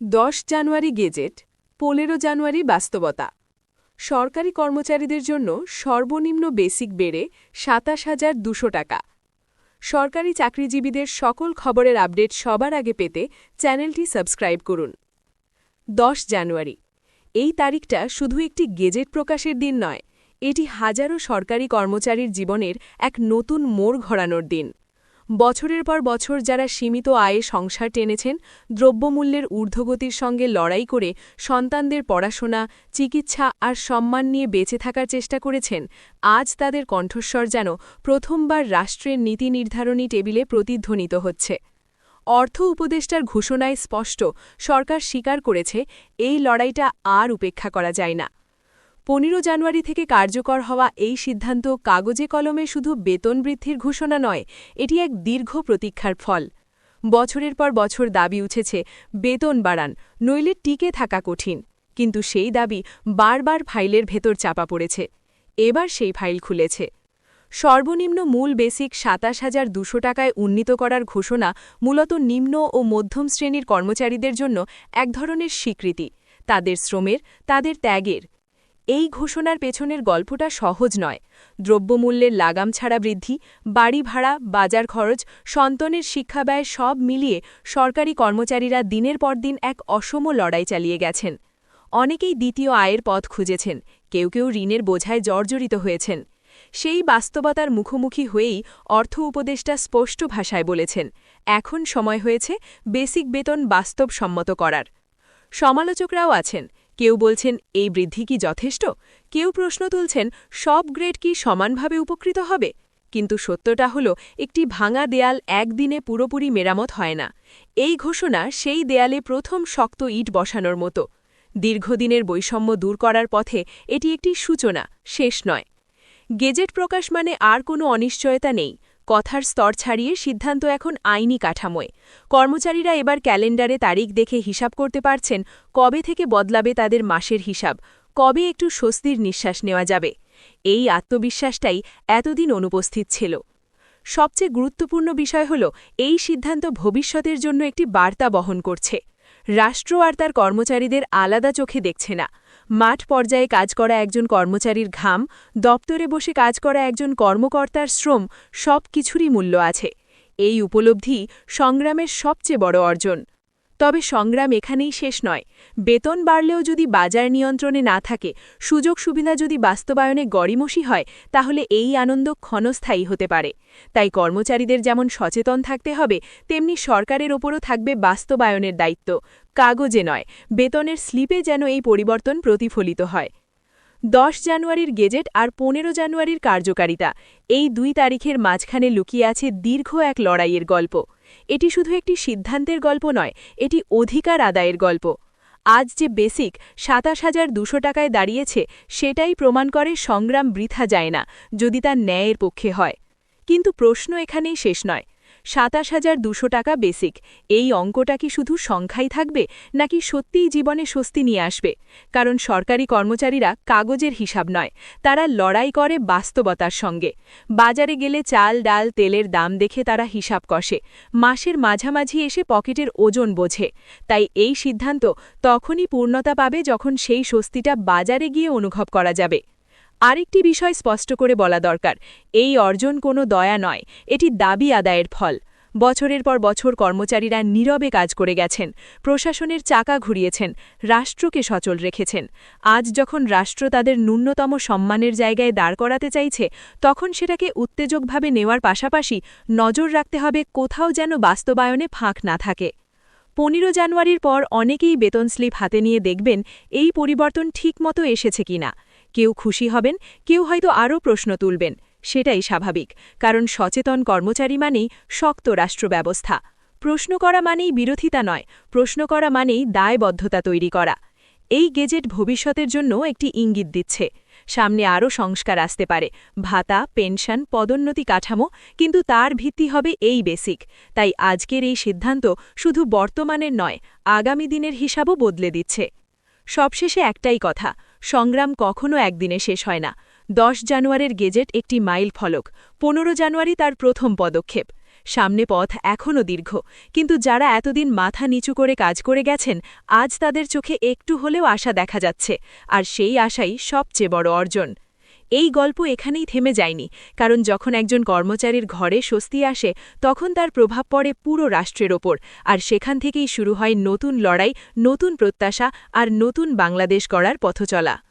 দশ জানুয়ারি গেজেট, পনেরো জানুয়ারি বাস্তবতা। সরকারি কর্মচারীদের জন্য সর্বনিম্ন বেসিক বেড়ে সাতাশ হাজার দুশো টাকা। সরকারি চাকরিজীবীদের সকল খবরের আপডেট সবার আগে পেতে চ্যানেলটি সাবস্ক্রাইব করুন। দশ জানুয়ারি, এই তারিখটা শুধু একটি গেজেট প্রকাশের দিন নয়, এটি হাজারো সরকারি কর্মচারীর জীবনের এক নতুন মোড় ঘোরানোর দিন। বছরের পর বছর যারা সীমিত আয়ে সংসার টেনেছেন, দ্রব্যমূল্যের ঊর্ধ্বগতির সঙ্গে লড়াই করে সন্তানদের পড়াশোনা, চিকিৎসা আর সম্মান নিয়ে বেঁচে থাকার চেষ্টা করেছেন, আজ তাদের কণ্ঠস্বর যেন প্রথমবার রাষ্ট্রের নীতি নির্ধারণী টেবিলে প্রতিধ্বনিত হচ্ছে। অর্থ উপদেষ্টার ঘোষণায় স্পষ্ট, সরকার স্বীকার করেছে, এই লড়াইটা আর উপেক্ষা করা যায় না। পনেরো জানুয়ারি থেকে কার্যকর হওয়া এই সিদ্ধান্ত কাগজে কলমে শুধু বেতন বৃদ্ধির ঘোষণা নয়, এটি এক দীর্ঘ প্রতীক্ষার ফল। বছরের পর বছর দাবি উঠেছে, বেতন বাড়ান, নইলে টিকে থাকা কঠিন। কিন্তু সেই দাবি বারবার ফাইলের ভেতর চাপা পড়েছে। এবার সেই ফাইল খুলেছে। সর্বনিম্ন মূল বেসিক সাতাশ হাজার দুশো টাকায় উন্নীত করার ঘোষণা মূলত নিম্ন ও মধ্যম শ্রেণির কর্মচারীদের জন্য এক ধরনের স্বীকৃতি। তাদের শ্রমের, তাদের ত্যাগের এই ঘোষণার পেছনের গল্পটা সহজ নয়। দ্রব্যমূল্যের লাগাম ছাড়া বৃদ্ধি, বাড়ি ভাড়া, বাজার খরচ, সন্তানের শিক্ষাব্যয় সব মিলিয়ে সরকারি কর্মচারীরা দিনের পর দিন এক অসম লড়াই চালিয়ে গেছেন। অনেকেই দ্বিতীয় আয়ের পথ খুঁজেছেন, কেউ কেউ ঋণের বোঝায় জর্জরিত হয়েছেন। সেই বাস্তবতার মুখোমুখি হয়েই অর্থ উপদেষ্টা স্পষ্ট ভাষায় বলেছেন, এখন সময় হয়েছে বেসিক বেতন বাস্তবসম্মত করার। সমালোচকরাও আছেন কেউ বলছেন, এই বৃদ্ধি কি যথেষ্ট? কেউ প্রশ্ন তুলছেন, সব গ্রেড কি সমানভাবে উপকৃত হবে? কিন্তু সত্যটা হল, একটি ভাঙা দেয়াল একদিনে পুরোপুরি মেরামত হয় না। এই ঘোষণা সেই দেয়ালে প্রথম শক্ত ইট বসানোর মতো। দীর্ঘদিনের বৈষম্য দূর করার পথে এটি একটি সূচনা, শেষ নয়। গেজেট প্রকাশ মানে আর কোনো অনিশ্চয়তা নেই। কথার স্তর ছাড়িয়ে সিদ্ধান্ত এখন আইনি কাঠামোয়। কর্মচারীরা এবার ক্যালেন্ডারে তারিখ দেখে হিসাব করতে পারছেন কবে থেকে বদলাবে তাদের মাসের হিসাব, কবে একটু স্বস্তির নিঃশ্বাস নেওয়া যাবে। এই আত্মবিশ্বাসটাই এতদিন অনুপস্থিত ছিল। সবচেয়ে গুরুত্বপূর্ণ বিষয় হল, এই সিদ্ধান্ত ভবিষ্যতের জন্য একটি বার্তা বহন করছে। রাষ্ট্র আর তার কর্মচারীদের আলাদা চোখে দেখছে না। মাঠ পর্যায়ে কাজ করা একজন কর্মচারীর ঘাম, দপ্তরে বসে কাজ করা একজন কর্মকর্তার শ্রম সব কিছুরই মূল্য আছে। এই উপলব্ধি সংগ্রামের সবচেয়ে বড় অর্জন। তবে সংগ্রাম এখানেই শেষ নয়। বেতন বাড়লেও যদি বাজার নিয়ন্ত্রণে না থাকে, সুযোগ সুবিধা যদি বাস্তবায়নে গড়িমসি হয়, তাহলে এই আনন্দ ক্ষণস্থায়ী হতে পারে। তাই কর্মচারীদের যেমন সচেতন থাকতে হবে, তেমনি সরকারের ওপরও থাকবে বাস্তবায়নের দায়িত্ব। কাগজে নয়, বেতনের স্লিপে যেন এই পরিবর্তন প্রতিফলিত হয়। দশ জানুয়ারির গেজেট আর পনেরো জানুয়ারির কার্যকারিতা। এই দুই তারিখের মাঝখানে লুকিয়ে আছে দীর্ঘ এক লড়াইয়ের গল্প। এটি শুধু একটি সিদ্ধান্তের গল্প নয়, এটি অধিকার আদায়ের গল্প। আজ যে বেসিক সাতাশ হাজার দুশো টাকায় দাঁড়িয়েছে, সেটাই প্রমাণ করে সংগ্রাম বৃথা যায় না, যদি তা ন্যায়ের পক্ষে হয়। কিন্তু প্রশ্ন এখানেই শেষ নয়। সাতাশ হাজার দুশো টাকা বেসিক। এই অঙ্কটা কি শুধু সংখ্যাই থাকবে, নাকি সত্যিই জীবনে স্বস্তি নিয়ে আসবে? কারণ সরকারি কর্মচারীরা কাগজের হিসাব নয়, তারা লড়াই করে বাস্তবতার সঙ্গে। বাজারে গেলে চাল, ডাল, তেলের দাম দেখে তারা হিসাব কষে। মাসের মাঝামাঝি এসে পকেটের ওজন বোঝে। তাই এই সিদ্ধান্ত তখনই পূর্ণতা পাবে যখন সেই স্বস্তিটা বাজারে গিয়ে অনুভব করা যাবে। আরেকটি বিষয় স্পষ্ট করে বলা দরকার, এই অর্জন কোনো দয়া নয়, এটি দাবি আদায়ের ফল। বছরের পর বছর কর্মচারীরা নীরবে কাজ করে গেছেন, প্রশাসনের চাকা ঘুরিয়েছেন, রাষ্ট্রকে সচল রেখেছেন। আজ যখন রাষ্ট্র তাদের ন্যূনতম সম্মানের জায়গায় দাঁড় করাতে চাইছে, তখন সেটাকে উত্তেজকভাবে নেওয়ার পাশাপাশি নজর রাখতে হবে কোথাও যেন বাস্তবায়নে ফাঁক না থাকে। পনেরো জানুয়ারির পর অনেকেই বেতন স্লিপ হাতে নিয়ে দেখবেন, এই পরিবর্তন ঠিকমতো এসেছে কিনা। কেউ খুশি হবেন, কেউ হয়তো আরও প্রশ্ন তুলবেন। সেটাই স্বাভাবিক, কারণ সচেতন কর্মচারী মানেই শক্ত রাষ্ট্র ব্যবস্থা প্রশ্ন করা মানেই বিরোধিতা নয়, প্রশ্ন করা মানেই দায়বদ্ধতা তৈরি করা। এই গেজেট ভবিষ্যতের জন্য একটি ইঙ্গিত দিচ্ছে। সামনে আরও সংস্কার আসতে পারে, ভাতা, পেনশন, পদোন্নতি কাঠামো, কিন্তু তার ভিত্তি হবে এই বেসিক। তাই আজকের এই সিদ্ধান্ত শুধু বর্তমানের নয়, আগামী দিনের হিসাবও বদলে দিচ্ছে। সবশেষে একটাই কথা সংগ্রাম কখনও একদিনে শেষ হয় না। দশ জানুয়ারির গেজেট একটি মাইল ফলক, পনেরো জানুয়ারি তার প্রথম পদক্ষেপ। সামনে পথ এখনও দীর্ঘ, কিন্তু যারা এতদিন মাথা নিচু করে কাজ করে গেছেন, আজ তাদের চোখে একটু হলেও আশা দেখা যাচ্ছে, আর সেই আশাই সবচেয়ে বড় অর্জন। এই গল্প এখানেই থেমে যায়নি, কারণ যখন একজন কর্মচারীর ঘরে স্বস্তি আসে, তখন তার প্রভাব পড়ে পুরো রাষ্ট্রের ওপর, আর সেখান থেকেই শুরু হয় নতুন লড়াই, নতুন প্রত্যাশা, আর নতুন বাংলাদেশ গড়ার পথচলা।